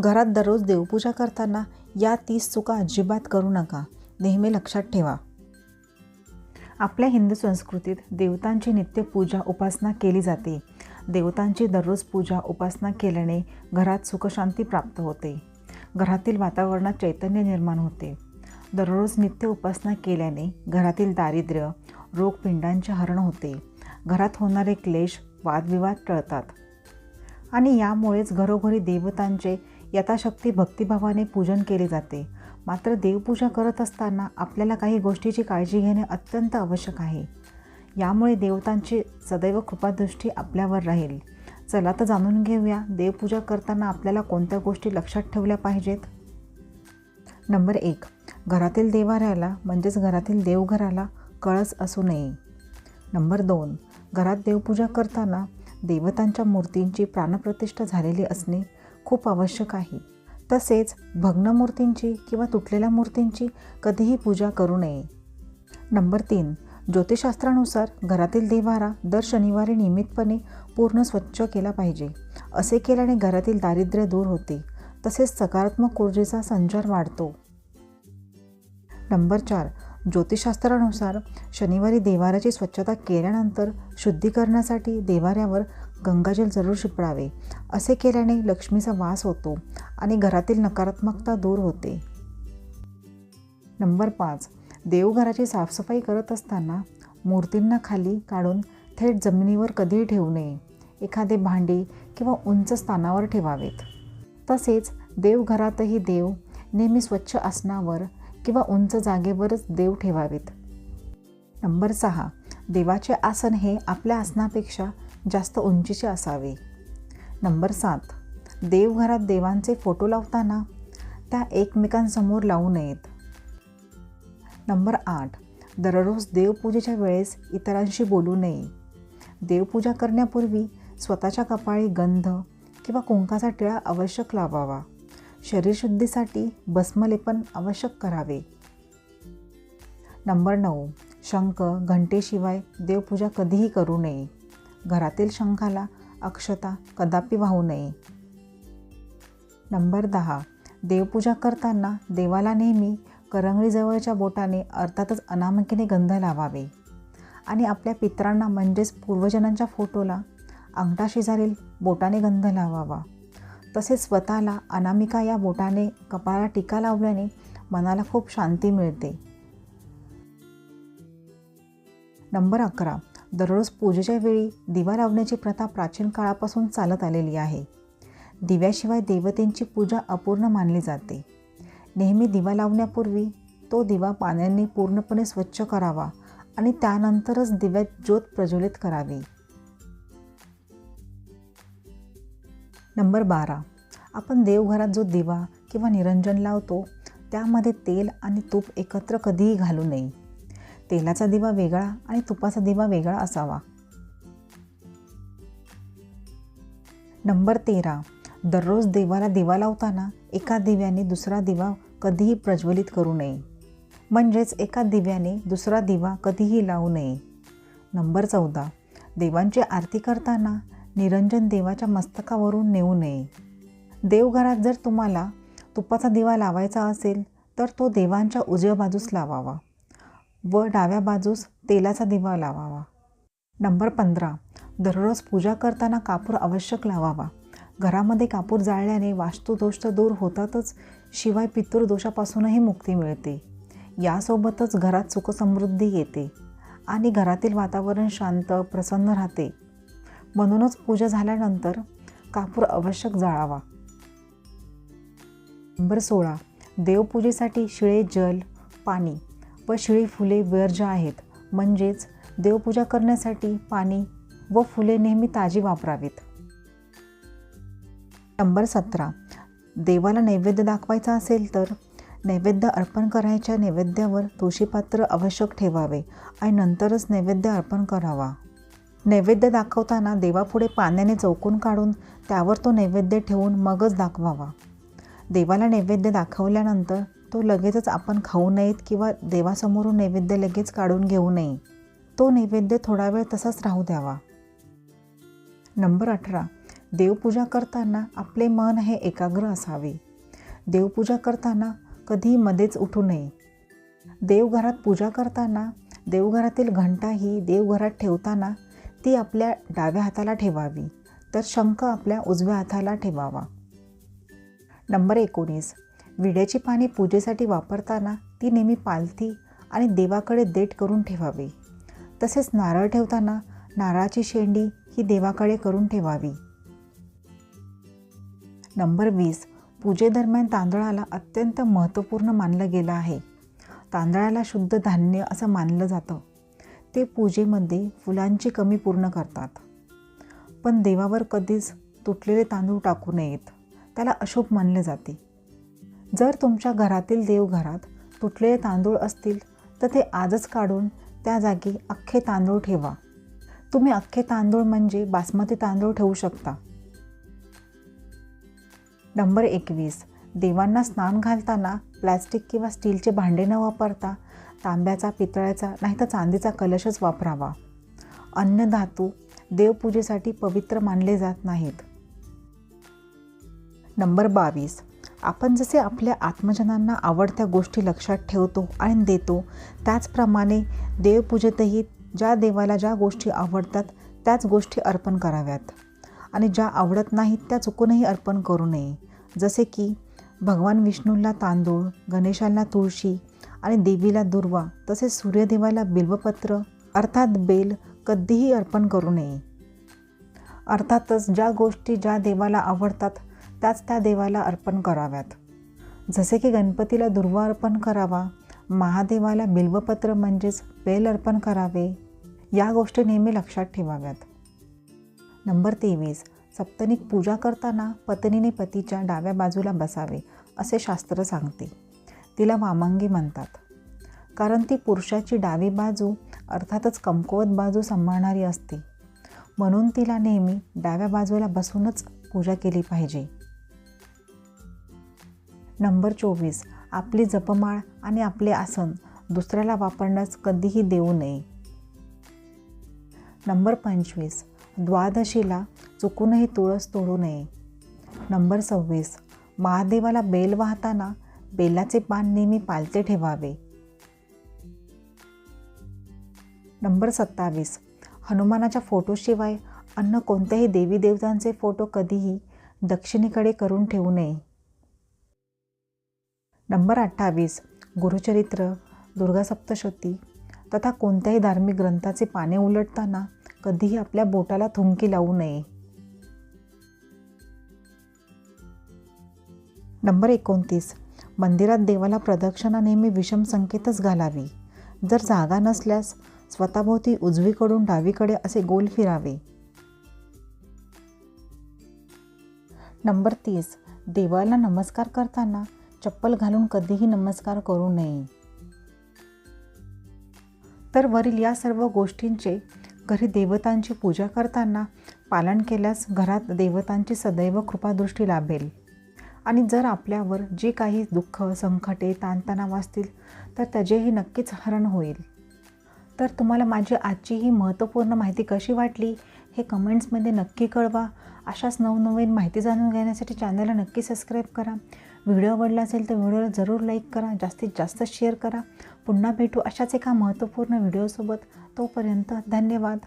घरात दररोज देवपूजा करताना या तीस चुका अजिबात करू नका. नेहमी लक्षात ठेवा. आपल्या हिंदू संस्कृतीत देवतांची नित्य पूजा उपासना केली जाते. देवतांची दररोज पूजा उपासना केल्याने घरात सुखशांती प्राप्त होते. घरातील वातावरणात चैतन्य निर्माण होते. दररोज नित्य उपासना केल्याने घरातील दारिद्र्य रोगपिंडांचे हरण होते. घरात होणारे क्लेश वादविवाद टळतात. आणि यामुळेच घरोघरी देवतांचे यथाशक्ती भक्तिभावाने पूजन केले जाते. मात्र देवपूजा करत असताना आपल्याला काही गोष्टीची काळजी घेणे अत्यंत आवश्यक आहे. यामुळे देवतांची सदैव कृपादृष्टी आपल्यावर राहील. चला तर जाणून घेऊया देवपूजा करताना आपल्याला कोणत्या गोष्टी लक्षात ठेवल्या पाहिजेत? नंबर एक. घरातील देवाऱ्याला म्हणजेच घरातील देवघराला कळस असू नये. नंबर दोन. घरात देवपूजा करताना देवतांच्या मूर्तींची प्राणप्रतिष्ठा झालेली असणे खूप आवश्यक आहे. तसेच भग्न मूर्तींची किंवा तुटलेल्या मूर्तींची कधीही पूजा करू नये. नंबर तीन. ज्योतिषशास्त्रानुसार घरातील देवारा दर शनिवारी नियमितपणे पूर्ण स्वच्छ केला पाहिजे. असे केल्याने घरातील दारिद्र्य दूर होते. तसेच सकारात्मक ऊर्जेचा संचार वाढतो. नंबर चार. ज्योतिषशास्त्रानुसार शनिवारी देवाऱ्याची स्वच्छता केल्यानंतर शुद्धीकरणासाठी देवाऱ्यावर गंगाजल जरूर शिपडावे असे केल्याने लक्ष्मीचा वास होतो आणि घरातील नकारात्मकता दूर होते. नंबर पाच. देवघराची साफसफाई करत असताना मूर्तींना खाली काढून थेट जमिनीवर कधीही ठेवू नये एखादे भांडी किंवा उंच स्थानावर ठेवावेत. तसेच देवघरातही देव नेहमी स्वच्छ आसनावर किंवा उंच जागेवरच देव ठेवावेत. नंबर सहा. देवाचे आसन हे आपल्या आसनापेक्षा जास्त उंचीचे असावे. नंबर सात. देवघरात देवांचे फोटो लावताना त्या एकमेकांसमोर लावू नयेत. नंबर आठ. दररोज देवपूजेच्या वेळेस इतरांशी बोलू नये. देवपूजा करण्यापूर्वी स्वतःच्या कपाळी गंध किंवा कुंकाचा टिळा आवश्यक लावावा. शरीरशुद्धीसाठी भस्मलेपन आवश्यक करावे. नंबर नऊ. शंख घंटेशिवाय देवपूजा कधीही करू नये. घरातील शंखाला अक्षता कदापि वाहू नये. नंबर दहा. देवपूजा करताना देवाला नेहमी करंगळीजवळच्या बोटाने अर्थातच अनामिकेने गंध लावावे. आणि आपल्या पित्रांना म्हणजेच पूर्वजनांच्या फोटोला अंगठा शेजारील बोटाने गंध लावावा. तसेच स्वतःला अनामिका या बोटाने कपाळाला टीका लावल्याने मनाला खूप शांती मिळते. नंबर अकरा. दररोज पूजेच्या वेळी दिवा लावण्याची प्रथा प्राचीन काळापासून चालत आलेली आहे. दिव्याशिवाय देवतेंची पूजा अपूर्ण मानली जाते. नेहमी दिवा लावण्यापूर्वी तो दिवा पाण्याने पूर्णपणे स्वच्छ करावा आणि त्यानंतरच दिव्यात ज्योत प्रज्वलित करावी. नंबर बारा. आपण देवघरात जो दिवा किंवा निरंजन लावतो त्यामध्ये तेल आणि तूप एकत्र कधीही घालू नये. तेलाचा दिवा वेगळा आणि तुपाचा दिवा वेगळा असावा. नंबर तेरा. दररोज देवाला दिवा लावताना एका दिव्याने दुसरा दिवा कधीही प्रज्वलित करू नये. म्हणजेच एका दिव्याने दुसरा दिवा कधीही लावू नये. नंबर चौदा. देवांची आरती करताना निरंजन देवाच्या मस्तकावरून नेऊ नये. देवघरात जर तुम्हाला तुपाचा दिवा लावायचा असेल तर तो देवांच्या उजव्या बाजूस लावावा. व डाव्या बाजूस तेलाचा दिवा लावावा. नंबर पंधरा. दररोज पूजा करताना कापूर आवश्यक लावावा. घरामध्ये कापूर जाळल्याने वास्तुदोष तर दूर होतातच शिवाय पितृदोषापासूनही मुक्ती मिळते. यासोबतच घरात सुखसमृद्धी येते आणि घरातील वातावरण शांत प्रसन्न राहते. म्हणूनच पूजा झाल्यानंतर कापूर आवश्यक जाळावा. नंबर सोळा. देवपूजेसाठी शिळे जल पाणी व शिळी फुले वर्ज्य आहेत. म्हणजेच देवपूजा करण्यासाठी पाणी व फुले नेहमी ताजी वापरावीत. नंबर सतरा. देवाला नैवेद्य दाखवायचा असेल तर नैवेद्य अर्पण करायच्या नैवेद्यावर तुळशीपात्र आवश्यक ठेवावे आणि नंतरच नैवेद्य अर्पण करावा. नैवेद्य दाखवताना देवापुढे पाण्याने चौकून काढून त्यावर तो नैवेद्य ठेवून मगच दाखवावा. देवाला नैवेद्य दाखवल्यानंतर तो लगेचच आपण खाऊ नयेत किंवा देवासमोरून नैवेद्य लगेच काढून घेऊ नये. तो नैवेद्य थोडा वेळ तसाच राहू द्यावा. नंबर अठरा. देवपूजा करताना आपले मन हे एकाग्र असावे. देवपूजा करताना कधी मध्येच उठू नये. देवघरात पूजा करताना देवघरातील घंटा ही देवघरात ठेवताना ती आपल्या डाव्या हाताला ठेवावी तर शंख आपल्या उजव्या हाताला ठेवावा. नंबर एकोणीस. विड्याची पाने पूजेसाठी वापरताना ती नेहमी पालथी आणि देवाकडे देठ करून ठेवावी. तसेच नारळ ठेवताना नारळाची शेंडी ही देवाकडे करून ठेवावी. नंबर वीस. पूजेदरम्यान तांदळाला अत्यंत महत्त्वपूर्ण मानलं गेलं आहे. तांदळाला शुद्ध धान्य असं मानलं जातं. ते पूजेमध्ये फुलांची कमी पूर्ण करतात. पण देवावर कधीच तुटलेले तांदूळ टाकू नयेत. त्याला अशुभ मानले जाते. जर तुमच्या घरातील देवघरात तुटलेले तांदूळ असतील तर ते आजच काढून त्या जागी अख्खे तांदूळ ठेवा. तुम्ही अख्खे तांदूळ म्हणजे बासमती तांदूळ ठेवू शकता. नंबर एकवीस. देवांना स्नान घालताना प्लॅस्टिक किंवा स्टीलचे भांडे न वापरता तांब्याचा पितळ्याचा नाही तर चांदीचा कलशच वापरावा. अन्य धातू देवपूजेसाठी पवित्र मानले जात नाहीत. नंबर बावीस. आपण जसे आपल्या आत्मजनांना आवडत्या गोष्टी लक्षात ठेवतो आणि देतो त्याचप्रमाणे देवपूजेतही ज्या देवाला ज्या गोष्टी आवडतात त्याच गोष्टी अर्पण कराव्यात. आणि ज्या आवडत नाहीत त्या चुकूनही अर्पण करू नये. जसे की भगवान विष्णूला तांदूळ गणेशाला तुळशी आणि देवीला दुर्वा तसेच सूर्यदेवाला बिल्वपत्र अर्थात बेल कधीही अर्पण करू नये. अर्थातच ज्या गोष्टी ज्या देवाला आवडतात त्याच त्या देवाला अर्पण कराव्यात. जसे की गणपतीला दुर्वा अर्पण करावा महादेवाला बिल्वपत्र म्हणजेच बेल अर्पण करावे या गोष्टी नेहमी लक्षात ठेवाव्यात. नंबर तेवीस सप्तनिक पूजा करताना पत्नीने पतीच्या डाव्या बाजूला बसावे असे शास्त्र सांगते. तिला वामांगी म्हणतात. कारण ती पुरुषाची डावी बाजू अर्थातच कमकुवत बाजू सांभाळणारी असते. म्हणून तिला नेहमी डाव्या बाजूला बसूनच पूजा केली पाहिजे. नंबर चोवीस आपली जपमाळ आणि आपले आसन दुसऱ्याला वापरण्यास कधीही देऊ नये. नंबर पंचवीस द्वादशीला चुकूनही तुळस तोडू नये. नंबर सव्वीस महादेवाला बेल वाहताना बेलाचे पान नेहमी पालते ठेवावे. नंबर सत्तावीस हनुमानाच्या फोटोशिवाय अन्य कोणत्याही देवी देवतांचे फोटो कधीही दक्षिणेकडे करून ठेवू नये. नंबर अठ्ठावीस गुरुचरित्र दुर्गा सप्तशती. तथा कोणत्याही धार्मिक ग्रंथाचे पाने उलटताना कधीही आपल्या बोटाला थुंकी लावू नये. नंबर एकोणतीस मंदिरात देवाला प्रदक्षिणा नेहमी विषम संकेतच घालावी. जर जागा नसल्यास स्वतःभोवती उजवीकडून डावीकडे असे गोल फिरावे. नंबर तीस देवाला नमस्कार करताना चप्पल घालून कधीही नमस्कार करू नये. तर वरील या सर्व गोष्टींचे घरी देवतांची पूजा करताना पालन केल्यास घरात देवतांची सदैव कृपादृष्टी लाभेल. आणि जर आपल्यावर जे काही दुःख संकटे ताणतणाव असतील तर त्याचेही नक्कीच हरण होईल. तर तुम्हाला माझी आजची ही महत्त्वपूर्ण माहिती कशी वाटली हे कमेंट्समध्ये नक्की कळवा. अशाच नवनवीन माहिती जाणून घेण्यासाठी चॅनलला नक्की सबस्क्राईब करा. व्हिडिओ आवडला असेल तर व्हिडिओला जरूर लाईक करा जास्तीत जास्त शेअर करा. पुन्हा भेटू अशाच एका महत्त्वपूर्ण व्हिडिओसोबत. तोपर्यंत धन्यवाद.